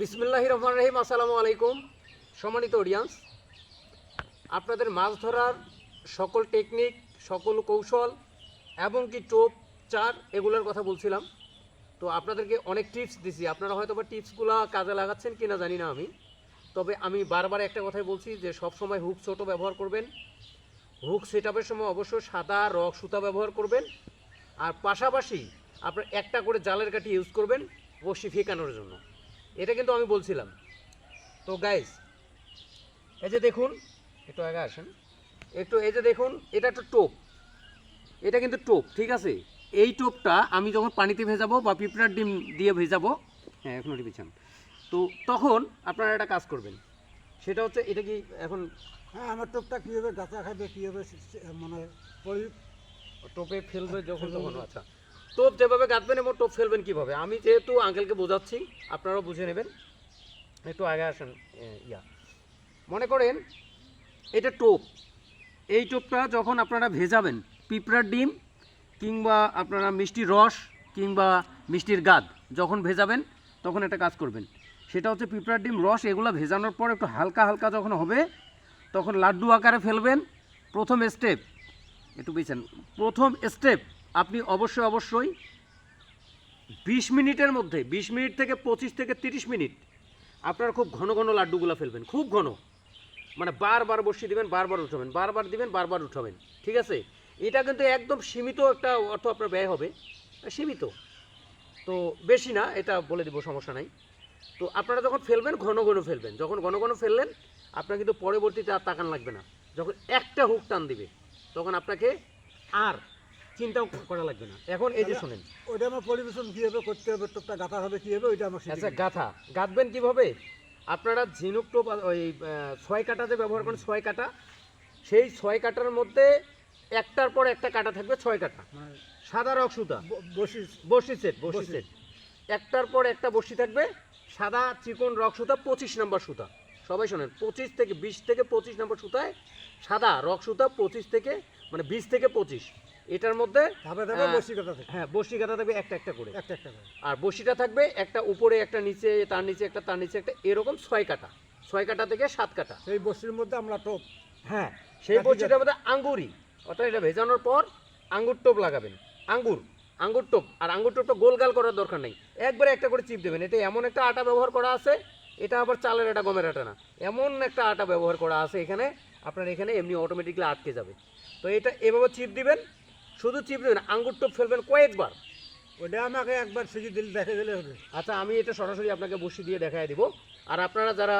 বিসমিল্লাহ রহমান রহিম আসসালামু আলাইকুম সম্মানিত অডিয়েন্স আপনাদের মাছ ধরার সকল টেকনিক সকল কৌশল এবং কি টোপ, চার এগুলোর কথা বলছিলাম। তো আপনাদেরকে অনেক টিপস দিছি। আপনারা হয়তো বা টিপসগুলো কাজে লাগাচ্ছেন কি না জানি না আমি। তবে আমি বারবার একটা কথাই বলছি যে সব সময় হুক ছোটো ব্যবহার করবেন। হুক সেট সময় অবশ্য সাদা রক সুতা ব্যবহার করবেন। আর পাশাপাশি আপনার একটা করে জালের কাঠি ইউজ করবেন বসি ফেকানোর জন্য। এটা কিন্তু আমি বলছিলাম। তো গাইস এই যে দেখুন একটু আগে আসেন। একটু এই যে দেখুন এটা একটা টোপ। এটা কিন্তু টোপ ঠিক আছে? এই টোপটা আমি যখন পানিতে ভেজাবো বা পিঁপড়ার ডিম দিয়ে ভেজাবো হ্যাঁ এখন ওটি বিছান। তো তখন আপনারা একটা কাজ করবেন। সেটা হচ্ছে এটা কি এখন হ্যাঁ আমার টোপটা কীভাবে গাছা খাবে কীভাবে সে- সে- মানে টোপে ফেলবে যখন তখন আচ্ছা। টোপ যেভাবে গাঁথবেন এবং টোপ ফেলবেন কীভাবে? আমি যেহেতু আঙ্কেলকে বোঝাচ্ছি, আপনারাও বুঝে নেবেন। একটু আগে আসেন ইয়া। মনে করেন, এটা টোপ। এই টোপটা যখন আপনারা ভেজাবেন, পিঁপড়ার ডিম কিংবা আপনারা মিষ্টির রস কিংবা মিষ্টির গাদ যখন ভেজাবেন, তখন একটা কাজ করবেন। সেটা হচ্ছে পিঁপড়ার ডিম, রস এগুলো ভেজানোর পর একটু হালকা হালকা যখন হবে, তখন লাড্ডু আকারে ফেলবেন। প্রথম স্টেপ একটু বুঝছেন, প্রথম স্টেপ আপনি অবশ্যই অবশ্যই বিশ মিনিটের মধ্যে, বিশ মিনিট থেকে পঁচিশ থেকে তিরিশ মিনিট আপনারা খুব ঘন ঘন লাড্ডুগুলো ফেলবেন, খুব ঘন। মানে বারবার বসিয়ে দিবেন, বারবার উঠাবেন, বারবার দিবেন, বারবার উঠাবেন, ঠিক আছে? এটা কিন্তু একদম সীমিত একটা অর্থ আপনার ব্যয় হবে, সীমিত। তো বেশি না, এটা বলে দিব, সমস্যা নাই। তো আপনারা যখন ফেলবেন, ঘন ঘন ফেলবেন, যখন ঘন ঘন ফেললেন, আপনার কিন্তু পরবর্তীতে আর তাকান লাগবে না। যখন একটা হুক টান দিবে, তখন আপনাকে আর চিন্তাও করা লাগবে না। এখন এই যে শোনেন। ওইটা আমার পরিবেশন কীভাবে করতে হবে টোপটা গাঁথা হবে কীভাবে ওইটা আমার আচ্ছা গাথা। গাঁথবেন কীভাবে? আপনারা ঝিনুক টোপ ওই ছয় কাটা যে ব্যবহার করেন ছয় কাটা সেই ছয় কাটার মধ্যে একটার পর একটা কাটা থাকবে ছয় কাটা। সাদা রক সুতা। বসি। বসি সেট বসি। সেট। একটার পর একটা বসি থাকবে সাদা চিকন রক সুতা পঁচিশ নম্বর সুতা। সবাই শোনেন পঁচিশ থেকে বিশ থেকে পঁচিশ নম্বর সুতায় সাদা রক সুতা পঁচিশ থেকে মানে বিশ থেকে পঁচিশ। এটার মধ্যে ধাপে ধাপে বসি কথা থাকে হ্যাঁ বসি কাটা থাকবে একটা একটা করে। একটা একটা আর বসিটা থাকবে একটা উপরে একটা নিচে তার নিচে একটা তার নিচে একটা এরকম ছয় কাটা। ছয় কাটা থেকে সাত কাটা। সেই বসির মধ্যে আমরা টোপ। হ্যাঁ সেই বসিটার মধ্যে আঙ্গুরি। অর্থাৎ এটা ভেজানোর পর আঙ্গুর টোপ লাগাবেন। আঙ্গুর আঙ্গুর টোপ। আর আঙ্গুর টোপটা গোলগাল করার দরকার নেই। একবারে একটা করে চিপ দেবেন। এটা এমন একটা আটা ব্যবহার করা আছে এটা আবার চালের আটা গমের আটা না। এমন একটা আটা ব্যবহার করা আছে এখানে। আপনার এখানে এমনি অটোমেটিকলি আটকে যাবে। তো এটা এভাবে চিপ দিবেন। শুধু চিপ দেবেন আঙ্গুর টোপ ফেলবেন কয়েকবার। ওইটা আমাকে একবার শিখে দিলে দেখে দিলে হবে। আচ্ছা আমি এটা সরাসরি আপনাকে বসি দিয়ে দেখাই দিব। আর আপনারা যারা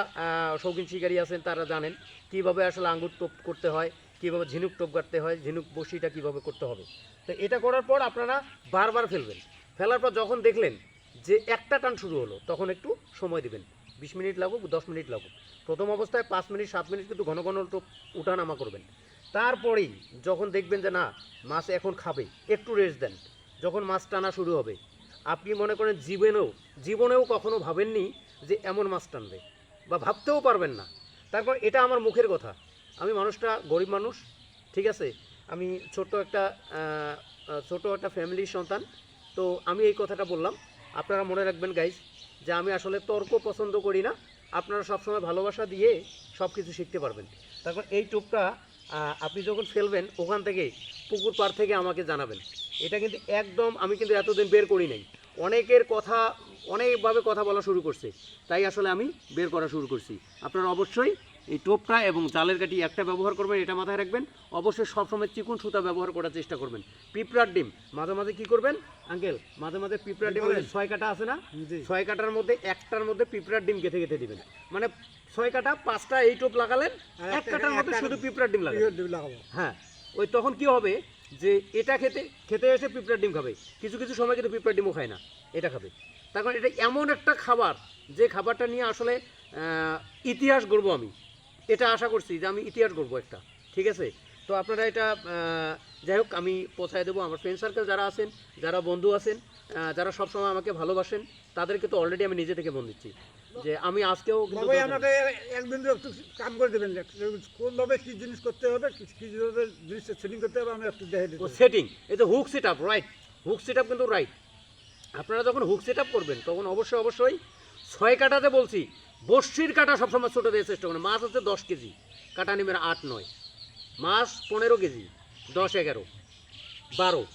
শৌখিন শিকারী আছেন তারা জানেন কীভাবে আসলে আঙ্গুর টোপ করতে হয় কীভাবে ঝিনুক টোপ কাটতে হয় ঝিনুক বসিটা কীভাবে করতে হবে। তো এটা করার পর আপনারা বারবার ফেলবেন। ফেলার পর যখন দেখলেন যে একটা টান শুরু হলো তখন একটু সময় দিবেন। বিশ মিনিট লাগুক দশ মিনিট লাগুক। প্রথম অবস্থায় পাঁচ মিনিট সাত মিনিট কিন্তু ঘন ঘন টোপ উঠানামা করবেন। তারপরেই যখন দেখবেন যে না, মাছ এখন খাবে, একটু রেস্ট দেন, যখন মাছ টানা শুরু হবে। আপনি মনে করেন জীবনেও জীবনেও কখনো ভাবেননি যে এমন মাছ টানবে, বা ভাবতেও পারবেন না। তারপর এটা আমার মুখের কথা। আমি মানুষটা গরিব মানুষ, ঠিক আছে? আমি ছোট একটা ছোট একটা ফ্যামিলির সন্তান। তো আমি এই কথাটা বললাম। আপনারা মনে রাখবেন গাইজ যে আমি আসলে তর্ক পছন্দ করি না। আপনারা সবসময় ভালোবাসা দিয়ে সব কিছু শিখতে পারবেন। তারপর এই টোপটা আপনি যখন ফেলবেন, ওখান থেকে, পুকুর পাড় থেকে আমাকে জানাবেন। এটা কিন্তু একদম, আমি কিন্তু এতদিন বের করি নাই। অনেকের কথা, অনেকভাবে কথা বলা শুরু করছে। তাই আসলে আমি বের করা শুরু করছি। আপনারা অবশ্যই এই টোপটা এবং জালের কাঠি একটা ব্যবহার করবেন এটা মাথায় রাখবেন। অবশ্যই সবসময় চিকুন সুতা ব্যবহার করার চেষ্টা করবেন। পিঁপড়ার ডিম মাঝে মাঝে কি করবেন? আঙ্কেল মাঝে মাঝে পিঁপড়ার ডিম ছয় কাটা আছে না? ছয় কাটার মধ্যে একটার মধ্যে পিঁপড়ার ডিম গেঁথে গেঁথে দিবেন। মানে ছয় কাটা পাঁচটা এই টোপ লাগালেন আর এক কাটার মধ্যে শুধু পিঁপড়ার ডিম লাগাবো। হ্যাঁ ওই তখন কি হবে যে এটা খেতে খেতে এসে পিঁপড়ার ডিম খাবে। কিছু কিছু সময় কিন্তু পিঁপড়ার ডিমও খায় না এটা খাবে। তার কারণ এটা এমন একটা খাবার যে খাবারটা নিয়ে আসলে ইতিহাস গড়বো আমি। এটা আশা করছি যে আমি ইতিহাস গড়বো একটা ঠিক আছে? তো আপনারা এটা যাই হোক আমি পৌঁছায় দেবো। আমার ফ্রেন্ড সার্কেল যারা আছেন যারা বন্ধু আছেন যারা সবসময় আমাকে ভালোবাসেন তাদেরকে তো অলরেডি আমি নিজে থেকে মন দিচ্ছি যে আমি আজকেও আমাকে একদিন একটু কাম করে দেবেন। কোনভাবে কী জিনিস করতে হবে কি- জিনিসটা সেটিং করতে হবে আমি একটু দেখে দিতে সেটিং এই তো hook set up right hook set up কিন্তু রাইট আপনারা যখন হুক সেট আপ করবেন তখন অবশ্যই অবশ্যই ছয় কাটাতে বলছি। বর্ষির কাটা সবসময় ছোটো দিয়ে চেষ্টা করবেন মাছ হচ্ছে দশ কেজি, কাটা নেবেন আট, নয়। মাছ পনেরো কেজি, দশ, এগারো, বারো।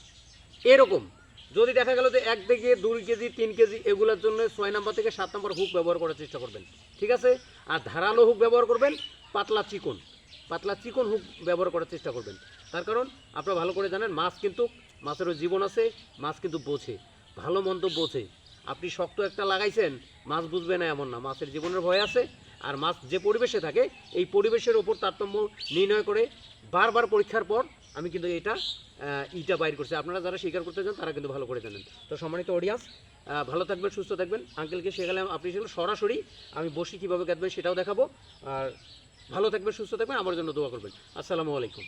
এরকম। যদি দেখা গেল যে এক থেকে দুই কেজি, তিন কেজি, এগুলোর জন্য ছয় নম্বর থেকে সাত নম্বর হুক ব্যবহার করার চেষ্টা করবেন। ঠিক আছে? আর ধারালো হুক ব্যবহার করবেন, পাতলা চিকন। পাতলা চিকন হুক ব্যবহার করার চেষ্টা করবেন। তার কারণ, আপনারা ভালো করে জানেন, মাছ কিন্তু মাছেরও জীবন আছে, মাছ কিন্তু বোঝে। ভালো মন্দ বোঝে। আপনি শক্ত একটা লাগাইছেন, মাছ বুঝবে না এমন না। মাছের জীবনের ভয় আছে, আর মাছ যে পরিবেশে থাকে, এই পরিবেশের ওপর তারতম্য নির্ণয় করে বারবার পরীক্ষার পর আমি কিন্তু এটা ইটা বাইর করছি। আপনারা যারা স্বীকার করতে চান, তারা কিন্তু ভালো করে জানেন। তো সম্মানিত অডিয়েন্স ভালো থাকবেন, সুস্থ থাকবেন। আঙ্কেলকে শেখালে আপনি সেগুলো সরাসরি আমি বসি কীভাবে কাটবেন সেটাও দেখাবো। আর ভালো থাকবেন, সুস্থ থাকবেন, আমার জন্য দোয়া করবেন। আসসালামু আলাইকুম।